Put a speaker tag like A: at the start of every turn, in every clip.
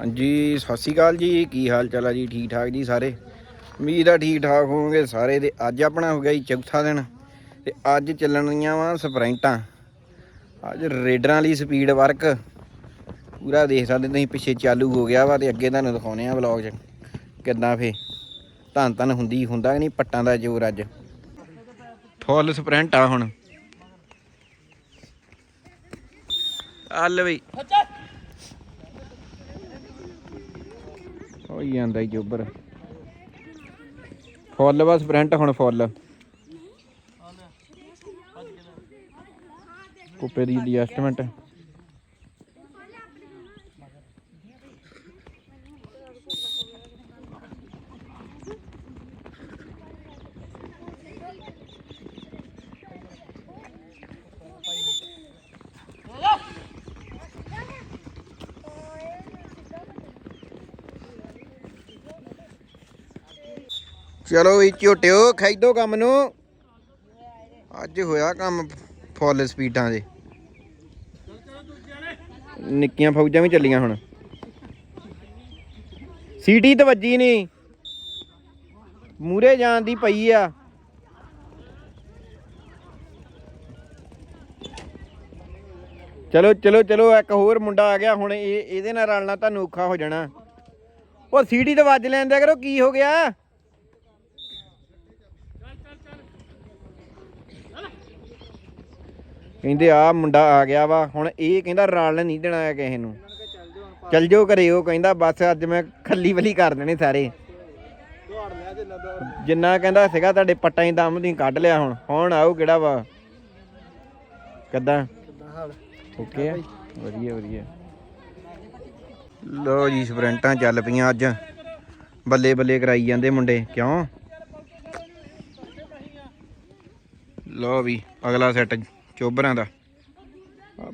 A: ਹਾਂਜੀ, ਸਤਿ ਸ਼੍ਰੀ ਅਕਾਲ ਜੀ। ਕੀ ਹਾਲ ਚਾਲ ਆ ਜੀ? ਠੀਕ ਠਾਕ ਜੀ ਸਾਰੇ? ਉਮੀਦ ਆ ਠੀਕ ਠਾਕ ਹੋਵੋਗੇ ਸਾਰੇ ਤੇ ਅੱਜ ਆਪਣਾ ਹੋ ਗਿਆ ਜੀ ਚੌਥਾ ਦਿਨ ਤੇ ਅੱਜ ਚੱਲਣੀਆਂ ਵਾ ਸਪ੍ਰਿੰਟਾਂ। ਅੱਜ ਰੇਡਰਾਂ ਲਈ ਸਪੀਡ ਵਰਕ। ਪੂਰਾ ਦੇਖ ਸਕਦੇ ਤੁਸੀਂ, ਪਿੱਛੇ ਚਾਲੂ ਹੋ ਗਿਆ ਵਾ ਤੇ ਅੱਗੇ ਤੁਹਾਨੂੰ ਦਿਖਾਉਣੇ ਆ ਵਲੌਗ 'ਚ ਕਿੱਦਾਂ ਫੇ। ਧੰਨ ਧੰਨ ਹੁੰਦੀ, ਹੁੰਦਾ ਕਿ ਨਹੀਂ ਪੱਟਾਂ ਦਾ ਜ਼ੋਰ ਅੱਜ। ਫੁੱਲ ਸਪ੍ਰਿੰਟ ਆ ਹੁਣ ਹੱਲ ਬਈ ਹੋਈ ਜਾਂਦਾ ਹੀ ਜੋਬਰ ਫੁੱਲ ਬਸ ਸਪ੍ਰਿੰਟ ਹੁਣ ਫੁੱਲ। ਕੁੱਪੇ ਦੀ ਐਡਜਸਟਮੈਂਟ ਚਲੋ ਵੀ ਝੋਟਿਓ ਖੈਦੋ ਕੰਮ ਨੂੰ। ਅੱਜ ਹੋਇਆ ਕੰਮ ਫੁੱਲ ਸਪੀਡਾਂ ਦੇ। ਨਿੱਕੀਆਂ ਫੌਜਾਂ ਵੀ ਚੱਲੀਆਂ ਹੁਣ। ਸੀਟੀ ਤੇ ਵੱਜੀ ਨਹੀਂ ਮੂਰੇ ਜਾਣ ਦੀ ਪਈ ਆ। ਚਲੋ ਚਲੋ ਚਲੋ, ਇੱਕ ਹੋਰ ਮੁੰਡਾ ਆ ਗਿਆ। ਹੁਣ ਇਹ, ਇਹਦੇ ਨਾਲ ਰਲਣਾ ਤੁਹਾਨੂੰ ਔਖਾ ਹੋ ਜਾਣਾ। ਉਹ ਸੀਟੀ ਤੇ ਵੱਜ ਲੈਂਦਿਆ ਕਰੋ, ਕੀ ਹੋ ਗਿਆ? ਕਹਿੰਦੇ ਆ ਮੁੰਡਾ ਆ ਗਿਆ ਵਾ, ਹੁਣ ਇਹ ਕਹਿੰਦਾ ਰਲ ਨਹੀਂ ਦੇਣਾ ਹੈ ਕਿਸੇ ਨੂੰ। ਚੱਲ ਜਾਓ ਘਰੇ, ਉਹ ਕਹਿੰਦਾ ਬਸ ਅੱਜ ਮੈਂ ਖੱਲੀ ਵਲੀ ਕਰ ਦੇਣੇ ਸਾਰੇ। ਜਿੰਨਾ ਕਹਿੰਦਾ ਸੀਗਾ ਤੁਹਾਡੇ ਪੱਟਾਂ ਹੀ ਦਮ ਦੀ ਕੱਢ ਲਿਆ ਹੁਣ ਹੁਣ ਆਓ ਕਿਹੜਾ ਵਾ? ਕਿੱਦਾਂ? ਓਕੇ ਵਧੀਆ ਵਧੀਆ। ਲੋ ਜੀ, ਸਪ੍ਰਿੰਟਾਂ ਚੱਲ ਪਈਆਂ ਅੱਜ। ਬੱਲੇ ਬੱਲੇ ਕਰਾਈ ਜਾਂਦੇ ਮੁੰਡੇ, ਕਿਉਂ? ਲੋ ਵੀ, ਅਗਲਾ ਸੈਟ ਚੋਬਰਾਂ ਦਾ।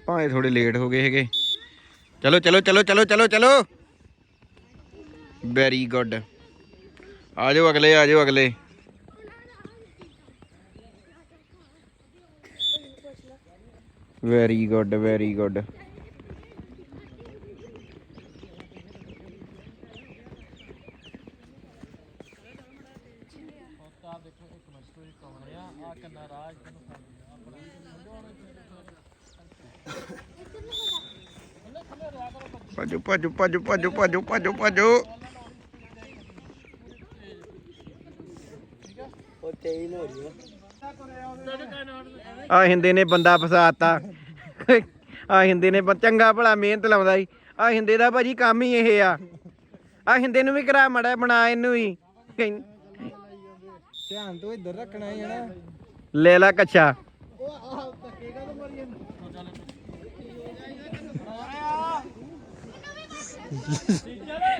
A: ਭਾਵੇਂ ਇਹ ਥੋੜੇ ਲੇਟ ਹੋ ਗਏ ਹੈਗੇ। ਚਲੋ ਚਲੋ ਚਲੋ ਚਲੋ ਚਲੋ ਚਲੋ। ਵੈਰੀ ਗੁੱਡ ਆ ਜਾਓ ਅਗਲੇ, ਆ ਜਾਓ ਅਗਲੇ। ਵੈਰੀ ਗੁੱਡ ਵੈਰੀ ਗੁੱਡ ਭੱਜੋ ਭੱਜੋ ਭੱਜੋ ਭੱਜੋ ਭੱਜੋ ਭੱਜੋ ਭੱਜੋ। ਆ ਹਿੰਦੇ ਨੇ ਬੰਦਾ ਫਸਾਤਾ। ਆ ਹਿੰਦੇ ਨੇ ਚੰਗਾ ਭਲਾ ਮਿਹਨਤ ਲਾਉਂਦਾ ਸੀ। ਆ ਹਿੰਦੇ ਦਾ ਭਾਜੀ ਕੰਮ ਹੀ ਇਹ ਆ। ਆ ਹਿੰਦੇ ਨੂੰ ਵੀ ਕਰਾ ਮੜਾ ਬਣਾ ਇਹਨੂੰ ਕਹਿੰ-
B: ਧਿਆਨ ਤੋਂ ਇੱਧਰ ਰੱਖਣਾ ਹੈ ਨਾ।
A: ਲੈ ਲਾ ਕੱਛਾ।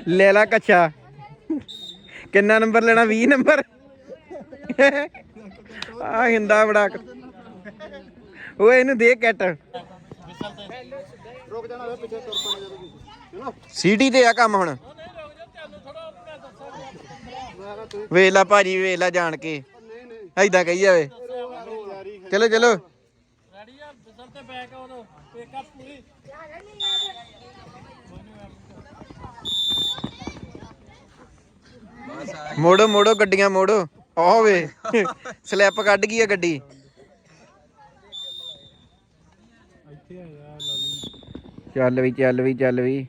A: ਲੈ ਲਾ ਕੱਛਾ। ਕਿੰਨਾ ਨੰਬਰ ਲੈਣਾ? 20 ਨੰਬਰ? ਆ ਹਿੰਦਾ ਬੜਾ ਓਏ, ਇਹਨੂੰ ਦੇ ਕਿੱਟ।
B: ਰੁਕ ਜਾਣਾ ਵੇ ਪਿੱਛੇ ਤੁਰ ਪੈਣਾ ਜਦੋਂ ਚਲੋ
A: ਸੀਟੀ ਤੇ ਆ ਕੰਮ ਹੁਣ। ਵੇਖਲਾ ਭਾਜੀ ਵੇਖਲਾ ਜਾਣ ਕੇ।
B: ਨਹੀਂ
A: ਐਦਾਂ ਕਹੀ ਜਾਵੇ।
B: ਯਾਰੀ
A: ਚਲੋ। ਚਲੋ ਮੋੜੋ ਮੋੜੋ ਗੱਡੀਆਂ ਮੋੜੋ। ਆਹ ਵੇ ਸਲਿੱਪ ਕੱਢ ਗਈ ਆ ਗੱਡੀ।
B: ਇੱਥੇ ਆ ਯਾਰ ਲਾਲੀ
A: ਚੱਲ ਵੀ ਚੱਲ ਵੀ ਚੱਲ ਵੀ।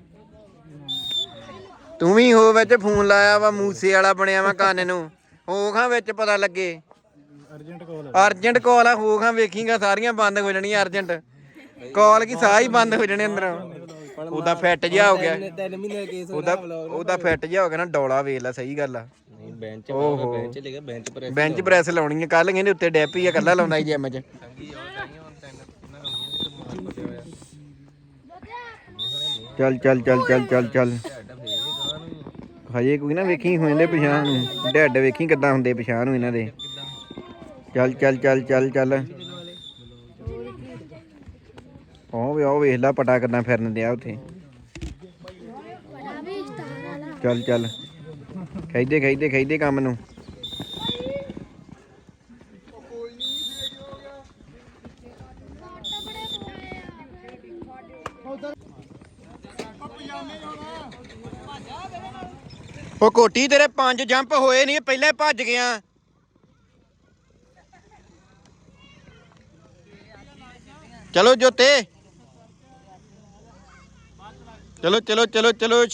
A: ਤੂੰ ਵੀ ਹੋ ਵਿੱਚ ਫੋਨ ਲਾਇਆ ਵਾ ਮੂਸੇ ਵਾਲਾ ਬਣਿਆ ਵਾ ਕੰਨ ਨੂੰ। ਹੋ ਖਾਂ ਵਿੱਚ ਪਤਾ ਲੱਗੇ।
B: ਅਰਜੈਂਟ ਕਾਲ
A: ਅਰਜੈਂਟ ਕਾਲ ਆ ਹੋ ਖਾਂ ਵੇਖੀਗਾ ਸਾਰੀਆਂ ਬੰਦ ਹੋ ਜਾਣੀਆਂ ਅਰਜੈਂਟ। ਕਾਲ ਕੀ ਸਾਹ ਹੀ ਬੰਦ ਹੋ ਜਾਣੇ ਅੰਦਰੋਂ। ਉਹਦਾ ਫਿੱਟ ਜਿਹਾ ਹੋ ਗਿਆ।
B: ਤਿੰਨ ਮਹੀਨੇ ਕੇਸ
A: ਉਹਦਾ ਉਹਦਾ ਫਿੱਟ ਜਿਹਾ ਹੋ ਗਿਆ ਨਾ ਡੋਲਾ ਵੇਖ ਲੈ ਸਹੀ ਗੱਲ ਆ।
B: ਬੈਂਚ
A: ਓਹੋ।
B: ਬੈਂਚ ਲੈ ਗਿਆ ਬੈਂਚ ਪਰ
A: ਬੈਂਚ ਪ੍ਰੈਸ ਲਾਉਣੀ ਆ। ਕੱਲ ਕਹਿੰਦੇ ਉੱਤੇ ਡੈਪੀ ਆ ਕੱਲਾ ਲਾਉਂਦਾ ਸੀ ਜਿਮ 'ਚ। ਚੱਲ ਚੱਲ ਚੱਲ ਚੱਲ ਚੱਲ ਚੱਲ। ਹਜੇ ਕੋਈ ਨਾ ਵੇਖੀ ਹੋ ਜਾਂਦੇ ਪਛਾਣ ਨੂੰ। ਡੈਡ ਵੇਖੀ ਕਿੱਦਾਂ ਹੁੰਦੇ ਪਛਾਣ ਨੂੰ ਇਹਨਾਂ ਦੇ। ਚੱਲ ਚੱਲ ਚੱਲ ਚੱਲ ਚੱਲ। ਉਹ ਵੀ ਉਹ ਵੇਖ ਲੈ ਪਟਾ ਕਿੱਦਾਂ ਫਿਰਨ ਦਿਆ ਉੱਥੇ। ਚੱਲ ਚੱਲ। ਖੈਦੇ ਖੈਦੇ ਖੈਦੇ ਕੰਮ ਨੂੰ। ਉਹ ਕੋਟੀ, ਤੇਰੇ ਪੰਜ ਜੰਪ ਹੋਏ ਨਹੀਂ ਪਹਿਲਾਂ ਭੱਜ ਗਿਆ ਚਲੋ ਜੋਤੇ। ਚਲੋ ਚਲੋ ਚਲੋ ਚਲੋ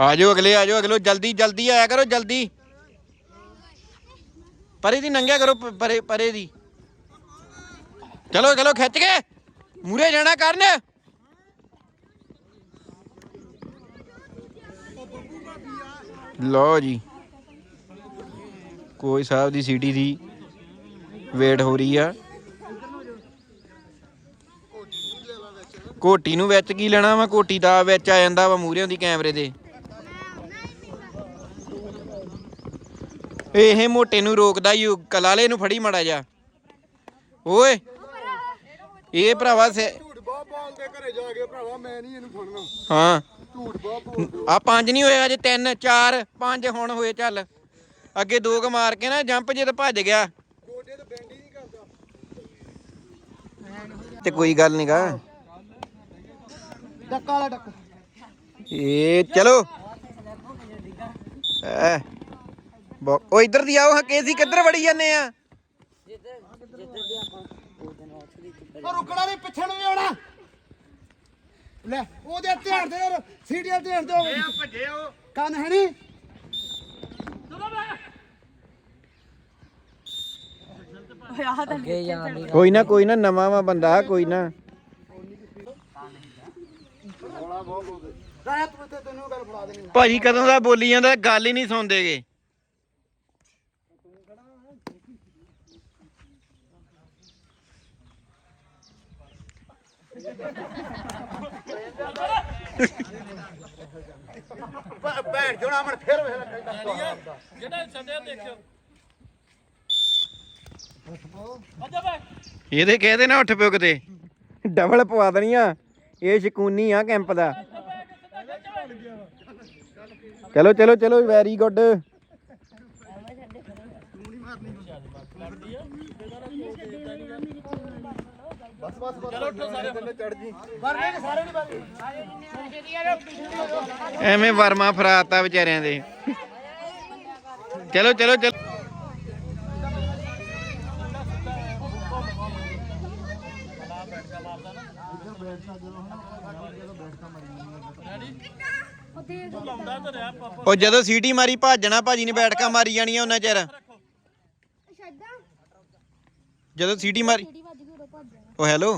A: ਆ ਜਾਓ ਅਗਲੇ ਆ ਜਾਓ ਅਗਲੋ, ਜਲਦੀ ਜਲਦੀ ਆਇਆ ਕਰੋ, ਜਲਦੀ। ਪਰੇ ਦੀ ਨੰਗਿਆ ਕਰੋ, ਪ- ਪਰੇ ਪਰੇ ਦੀ। ਚਲੋ ਚਲੋ, ਖਿੱਚ ਕੇ। ਮੂਰੇ ਜਾਣਾ ਕਰਨ। ਲਓ ਜੀ। ਕੋਈ ਸਾਹਿਬ ਦੀ ਸੀਟੀ ਦੀ ਵੇਟ ਹੋ ਰਹੀ ਆ। ਕੋਟੀ ਨੂੰ ਵਿੱਚ। ਕੀ ਲੈਣਾ ਵਾ? ਕੋਟੀ ਦਾ ਵਿੱਚ ਆ ਜਾਂਦਾ ਵਾ ਮੂਹਰਿਆਂ ਦੀ ਕੈਮਰੇ ਦੇ। ਇਹ ਮੋਟੇ ਨੂੰ ਰੋਕਦਾ ਯੂ ਕਲਾਲੇ ਨੂੰ ਫੜੀ ਮੜਾ ਜਾ ਓਏ ਇਹ ਭਰਾਵਾ ਸੇ
C: ਝੂਠ ਬਾਹ ਬਾਲ ਦੇ ਘਰੇ ਜਾ ਕੇ ਭਰਾਵਾ ਮੈਂ ਨਹੀਂ ਇਹਨੂੰ ਫੜਨਾ।
A: ਹਾਂ।
C: ਝੂਠ ਬਾਹ ਬੋਲ
A: ਆ ਪੰਜ ਨਹੀਂ ਹੋਏ ਅਜੇ ਤਿੰਨ ਚਾਰ ਪੰਜ ਹੁਣ ਹੋਏ ਚੱਲ। ਅੱਗੇ ਦੋ ਕ ਮਾਰ ਕੇ ਨਾ ਜੰਪ ਜੇ ਤਾਂ ਭੱਜ ਗਿਆ।
C: ਗੋਡੇ ਤੇ ਬੈਂਡ ਹੀ ਨਹੀਂ ਕਰਦਾ।
A: ਤੇ ਕੋਈ ਗੱਲ ਨਹੀਂਗਾ
C: ਡੱਕਾ ਵਾਲਾ ਡੱਕ।
A: ਇਹ ਚਲੋ। ਐ। ਬੋ- ਉਹ ਇੱਧਰ ਦੀ ਆਓ ਹਾਂ ਕੇਸੀ ਕਿੱਧਰ ਵੜੀ ਜਾਂਦੇ ਆ?
C: ਉਹ ਰੁਕਣਾ ਨਹੀਂ ਪਿੱਛੇ ਨੂੰ ਵੀ ਆਉਣਾ। ਲੈ ਉਹਦੇ ਧਿਆਨ ਦੇ ਸੀਡੀਐਲ ਧਿਆਨ ਦੇ ਭੱਜੇ ਉਹ ਕੰਨ ਹੈ ਨਹੀਂ।
A: ਕੋਈ ਨਾ ਕੋਈ ਨਾ ਨਵਾਂ ਵਾ ਬੰਦਾ ਕੋਈ ਨਾ।
C: ਰਾਇਆ ਤੂੰ ਤੇ ਤੈਨੂੰ ਗੱਲ ਫੜਾ ਦੇਣੀ।
A: ਭਾਜੀ ਕਦੋਂ ਦਾ ਬੋਲੀ ਜਾਂਦਾ ਗੱਲ ਹੀ ਨਹੀਂ ਸੁਣਦੇਗੇ।
C: ਭੈਣ ਜੋਣਾ ਮਰ ਫੇਰ ਵੇਖ ਕਹਿੰਦਾ
A: ਇਹਦੇ ਕਹਦੇ ਨਾ ਉੱਠ ਪਿਓ ਕਿਤੇ। ਡਬਲ ਪਵਾ ਦੇਣੀਆਂ। ਇਹ ਸ਼ਕੂਨੀ ਆ ਕੈਂਪ ਦਾ। ਚਲੋ ਚਲੋ ਚਲੋ ਵੈਰੀ ਗੁੱਡ
C: ਬਸ ਬਸ ਬਸ ਚਲੋ ਉੱਠੋ ਸਾਰੇ ਥੱਲੇ ਚੜ ਜੀ ਵਰਨੇ ਨੇ ਸਾਰੇ ਨਹੀਂ ਬਾਕੀ
A: ਐਵੇਂ ਵਰਮਾ ਫਰਾਤਾ ਵਿਚਾਰਿਆਂ ਦੇ। ਚਲੋ ਚਲੋ ਚਲੋ। ਉਹ ਜਦੋਂ ਸੀਟੀ ਮਾਰੀ, ਭੱਜਣਾ ਭਾਜੀ ਨੇ ਬੈਠਕਾਂ ਮਾਰੀ ਜਾਣੀਆਂ ਉਹਨਾਂ ਚਿਰ। ਜਦੋਂ ਸੀਟੀ ਮਾਰੀ? ਉਹ ਹੈਲੋ?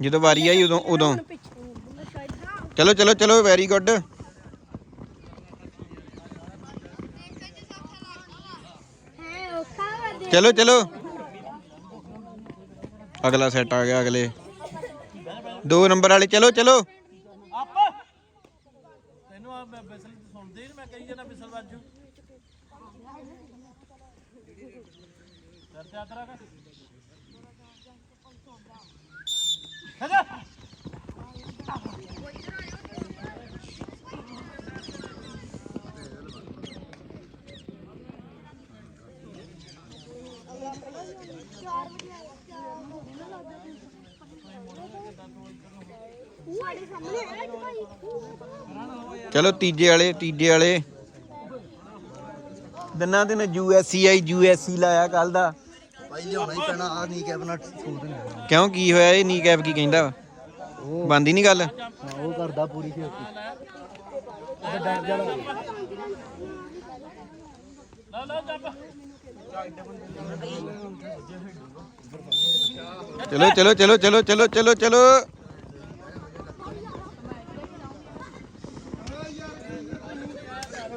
A: ਜਦੋਂ ਵਾਰੀ ਆਈ ਉਦੋਂ ਉਦੋਂ। ਚਲੋ ਚਲੋ ਚਲੋ ਵੈਰੀ ਗੁੱਡ ਚਲੋ ਚਲੋ। ਅਗਲਾ ਸੈੱਟ ਆ ਗਿਆ ਅਗਲੇ। ਦੋ ਨੰਬਰ ਵਾਲੇ ਚਲੋ ਚਲੋ।
B: ਤੈਨੂੰ ਆ ਬਿਸਲ ਸੁਣਦੇ ਨਹੀਂ ਮੈਂ ਕਹੀ ਜਾਣਾ ਬਿਸਲ ਵਾਜੂ
A: ਚਲੋ ਤੀਜੇ ਵਾਲੇ ਤੀਜੇ ਵਾਲੇ। ਦਿਨਾਂ ਦਿਨ ਯੂਐਸਸੀਆਈ ਯੂਐਸਸੀ ਲਾਇਆ ਕੱਲ ਦਾ।
C: ਭਾਈ ਲਿਆਉਣਾ ਹੀ ਪੈਣਾ। ਆ ਨਹੀਂ ਕੈਬਨਾ ਸੂਤ ਨਹੀਂ
A: ਕਿਉਂ? ਕੀ ਹੋਇਆ ਇਹ? ਨੀ ਕੈਪ ਕੀ ਕਹਿੰਦਾ ਵਾ? ਬੰਦੀ ਨਹੀਂ ਗੱਲ?
C: ਹਾਂ ਉਹ ਕਰਦਾ ਪੂਰੀ ਤੇ ਡਰ
A: ਚਲੋ ਚਲੋ ਚਲੋ ਚਲੋ ਚਲੋ ਚਲੋ ਚਲੋ।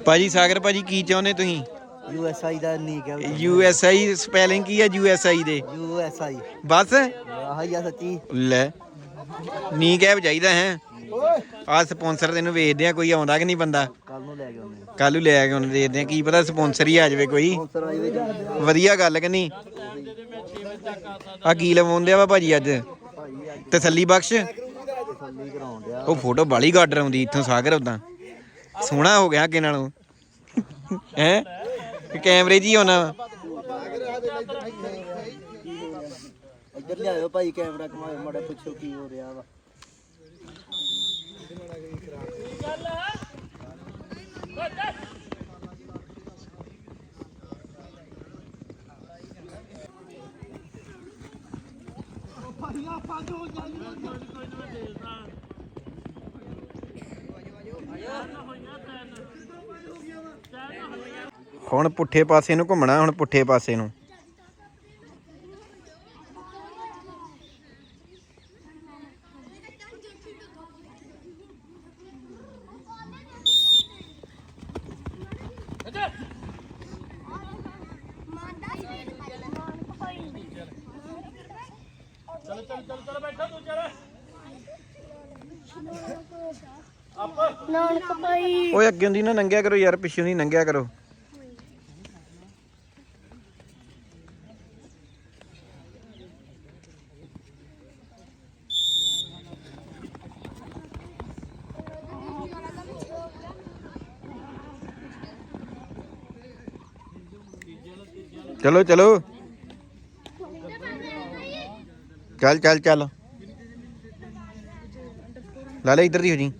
A: ਭਾਜੀ ਸਾਗਰ ਭਾਜੀ ਕੀ ਚਾਹੁੰਦੇ ਤੁਸੀਂ?
C: ਯੂਐਸਆਈ ਦਾ ਨਹੀਂ ਕੈਬ
A: ਯੂਐਸਆਈ ਸਪੈਲਿੰਗ ਕੀ ਹੈ ਯੂਐਸਆਈ ਦੇ?
C: ਯੂਐਸਆਈ
A: ਬਸ।
C: ਆਹ ਹੀ ਆ ਸੱਚੀ।
A: ਲੈ ਨੀ ਕੈਬ ਚਾਹੀਦਾ ਹੈ। ਆ ਸਪਾਂਸਰ ਤੈਨੂੰ ਵੇਚਦੇ ਆ ਕੋਈ ਆਉਂਦਾ ਕਿ ਨਹੀਂ ਬੰਦਾ?
C: ਕੱਲ ਨੂੰ ਲੈ ਕੇ ਆਉਂਦੇ
A: ਕੱਲ ਨੂੰ ਲੈ ਕੇ ਉਹਨੂੰ ਦੇਖਦੇ ਆ ਕੀ ਪਤਾ ਸਪਾਂਸਰ ਹੀ ਆ ਜਾਵੇ ਕੋਈ।
C: ਆਈ
A: ਵਧੀਆ ਗੱਲ ਕਿ ਨਹੀਂ? ਆ ਕੀ ਲਵਾਉਂਦੇ ਆ ਭਾਜੀ ਅੱਜ? ਤਸੱਲੀ ਬਖਸ਼? ਉਹ ਫੋਟੋ ਬਾਲੀ ਗਾਡਰ ਆਉਂਦੀ ਇੱਥੋਂ ਸਾਗਰ ਉਦਾਂ ਸੋਹਣਾ ਹੋ ਗਿਆ ਅੱਗੇ ਨਾਲੋਂ? ਹੈ? ਕੈਮਰੇ 'ਚ ਹੀ ਆਉਣਾ ਵਾ
D: ਇੱਧਰ ਲਿਆਇਓ ਭਾਈ, ਕੈਮਰਾ ਘਮਾਇਓ, ਮਾੜਾ ਪੁੱਛੋ ਕੀ ਹੋ ਰਿਹਾ ਵਾ।
A: ਹੁਣ ਪੁੱਠੇ ਪਾਸੇ ਨੂੰ ਘੁੰਮਣਾ ਹੁਣ ਪੁੱਠੇ ਪਾਸੇ ਨੂੰ।
E: ਚਲ ਚਲ ਚਲ ਚਲ ਬੈਠਾ ਤੂੰ ਚੱਲ
F: ਨਾਨਕ ਭਾਈ।
A: ਓਏ ਅੱਗੇ ਦੀ ਨਾ ਨੰਗਿਆ ਕਰੋ ਯਾਰ ਪਿੱਛੋਂ ਦੀ ਨੰਗਿਆ ਕਰੋ। ਚਲੋ ਚਲੋ। ਚੱਲ ਚੱਲ ਚੱਲ। ਲੈ ਇੱਧਰ ਦੀ ਹੋ ਜੀ।